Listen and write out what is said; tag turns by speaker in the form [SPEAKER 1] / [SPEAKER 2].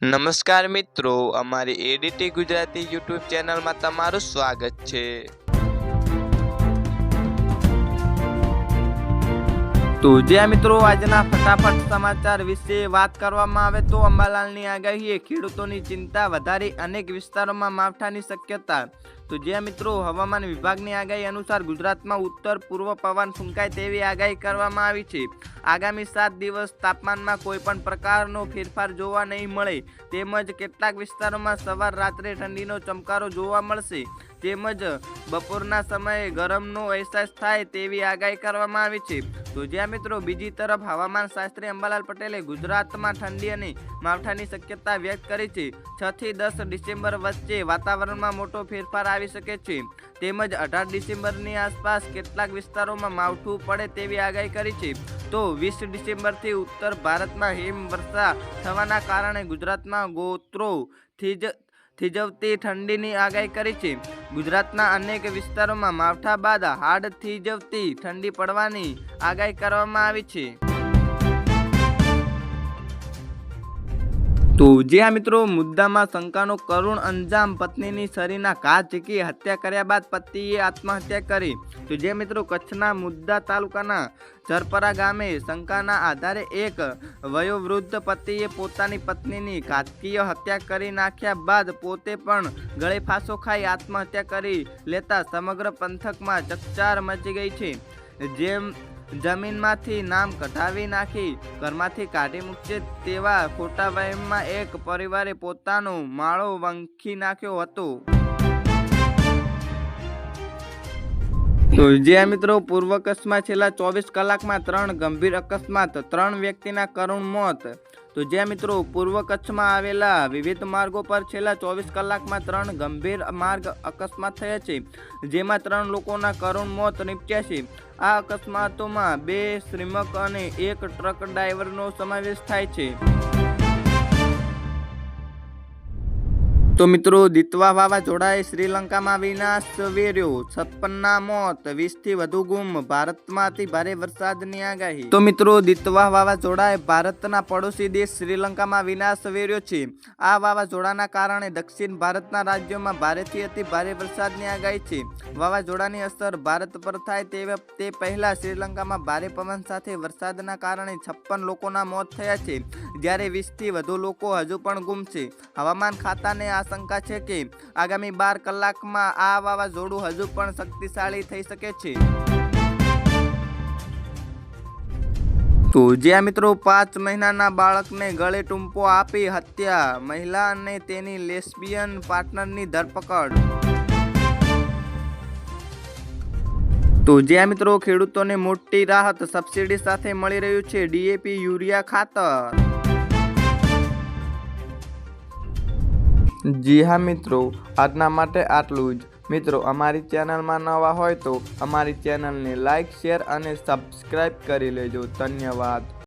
[SPEAKER 1] નમસ્કાર મિત્રો, અમારી એડીટી ગુજરાતી યુટ્યુબ ચેનલમાં તમારું સ્વાગત છે. તો જ્યાં મિત્રો, આજના ફટાફટ સમાચાર વિશે વાત કરવામાં આવે તો અંબાલાલની આગાહીએ ખેડૂતોની ચિંતા વધારી અનેક વિસ્તારોમાં માવઠાની શક્યતા. તો જ્યાં મિત્રો, હવામાન વિભાગની આગાહી અનુસાર ગુજરાતમાં ઉત્તર પૂર્વ પવન ફૂંકાય તેવી આગાહી કરવામાં આવી છે. આગામી સાત દિવસ તાપમાનમાં કોઈ પણ પ્રકારનો ફેરફાર જોવા નહીં મળે. તેમજ કેટલાક વિસ્તારોમાં સવાર રાત્રે ઠંડીનો ચમકારો જોવા મળશે. તેમજ બપોરના સમયે ગરમનો અહેસાસ થાય તેવી આગાહી કરવામાં આવી છે. તો જ્યાં મિત્રો, બીજી તરફ હવામાન શાસ્ત્રી અંબાલાલ પટેલે ગુજરાતમાં ઠંડી અને માવઠાની શક્યતા વ્યક્ત કરી છે. છ થી દસ ડિસેમ્બર વચ્ચે વાતાવરણમાં મોટો ફેરફાર આવી શકે છે. તેમજ અઢાર ડિસેમ્બરની આસપાસ કેટલાક વિસ્તારોમાં માવઠું પડે તેવી આગાહી કરી છે. તો વીસ ડિસેમ્બરથી ઉત્તર ભારતમાં હિમવર્ષા થવાના કારણે ગુજરાતમાં ગોત્રો થીજ, થીજવતી ઠંડીની આગાહી કરી છે. ગુજરાતના અનેક વિસ્તારોમાં માવઠા બાદ હાડ થીજવતી ઠંડી પડવાની આગાહી કરવામાં આવી છે. તો. આ મિત્રો, મુદ્દામાં શંકાનો કરુણ અંજામ પત્નીની શરીરના ઘા ચીકી હત્યા કર્યા બાદ પતિએ આત્મહત્યા કરી. તો જે મિત્રો, કચ્છના મુદ્દા તાલુકાના ઝરપરા ગામે શંકાના આધારે એક વયોવૃદ્ધ પતિએ પોતાની પત્નીની ઘાતકીય હત્યા કરી નાખ્યા બાદ પોતે પણ ગળે ફાંસો ખાઈ આત્મહત્યા કરી લેતા સમગ્ર પંથકમાં ચકચાર મચી ગઈ છે. જેમ જમીનમાંથી નામ કઢાવી નાખી, ઘરમાંથી કાઢી મૂકશે તેવા ખોટા વહેમમાં એક પરિવારે પોતાનો માળો વંખી નાખ્યો હતો. તો જ્યાં મિત્રો, પૂર્વ કચ્છમાં છેલ્લા ચોવીસ કલાકમાં ત્રણ ગંભીર અકસ્માત, ત્રણ વ્યક્તિના કરુણ મોત. તો જે મિત્રો, પૂર્વ કચ્છમાં આવેલા વિવિધ માર્ગો પર છેલ્લા ચોવીસ કલાકમાં ત્રણ ગંભીર માર્ગ અકસ્માત થયા છે, જેમાં ત્રણ લોકોના કરુણ મોત નીપજ્યા છે. આ અકસ્માતોમાં બે શ્રીમક અને એક ટ્રક ડ્રાઈવરનો સમાવેશ થાય છે. તો મિત્રો, દિતવા વાવાઝોડાએ શ્રીલંકામાં વિનાશ વેર્યો. છપ્પનના મોત, વીસથી વધુ ગુમ. ભારતમાંથી ભારે વરસાદની આગાહી. તો મિત્રો, દિતવા વાવાઝોડાએ ભારતના પડોશી દેશ શ્રીલંકામાં વિનાશ વેર્યો છે. આ વાવાઝોડાના કારણે દક્ષિણ ભારતના રાજ્યોમાં ભારેથી અતિ ભારે વરસાદની આગાહી છે. વાવાઝોડાની અસર ભારત પર થાય તે તે પહેલાં શ્રીલંકામાં ભારે પવન સાથે વરસાદના કારણે છપ્પન લોકોના મોત થયા છે. જ્યારે વીસથી વધુ લોકો હજુ પણ ગુમ છે. હવામાન ખાતાને આશંકા છે કે આગામી બાર કલાકમાં આ વાવાઝોડું હજુ પણ શક્તિશાળી થઈ શકે છે. તો જ્યાં મિત્રો પાંચ મહિનાના બાળકને ગળે ટૂંપો આપી હત્યા મહિલા અને તેની લેસ્બિયન પાર્ટનરની ધરપકડ. તો જ્યાં મિત્રો ખેડૂતોને મોટી રાહત સબસિડી સાથે મળી રહ્યું છે, ડીએપી યુરિયા ખાતર. જી હા, મિત્રો. આજના માટે આટલું જ. મિત્રો, અમારી ચેનલમાં નવા હોય તો અમારી ચેનલને લાઈક, શેર અને સબસ્ક્રાઈબ કરી લેજો. ધન્યવાદ.